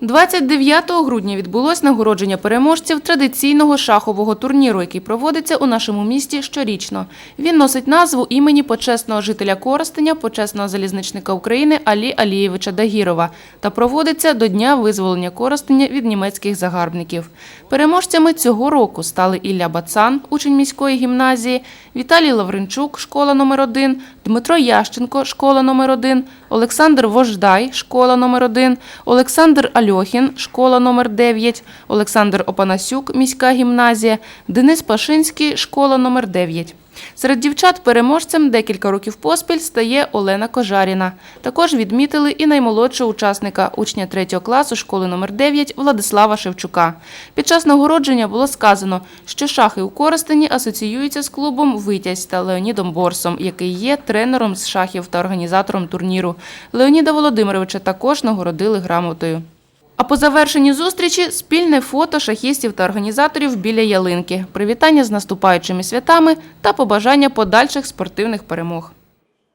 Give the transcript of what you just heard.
29 грудня відбулось нагородження переможців традиційного шахового турніру, який проводиться у нашому місті щорічно. Він носить назву імені почесного жителя Коростеня, почесного залізничника України Алі Алієвича Дагірова та проводиться до Дня визволення Коростеня від німецьких загарбників. Переможцями цього року стали Ілля Бацан, учень міської гімназії, Віталій Лавренчук, школа номер 1 Дмитро Ященко, школа номер 1 Олександр Вождай, школа номер 1 Олександр Альохін, школа номер 9 Олександр Опанасюк, міська гімназія, Денис Пашинський, школа номер 9 Серед дівчат переможцем декілька років поспіль стає Олена Кожаріна. Також відмітили і наймолодшого учасника, учня 3 класу школи номер 9 Владислава Шевчука. Під час нагородження було сказано, що шахи у Коростені асоціюються з клубом Витязь та Леонідом Борсом, який є тренером з шахів та організатором турніру. Леоніда Володимировича також нагородили грамотою. А по завершенні зустрічі спільне фото шахістів та організаторів біля ялинки, привітання з наступаючими святами та побажання подальших спортивних перемог.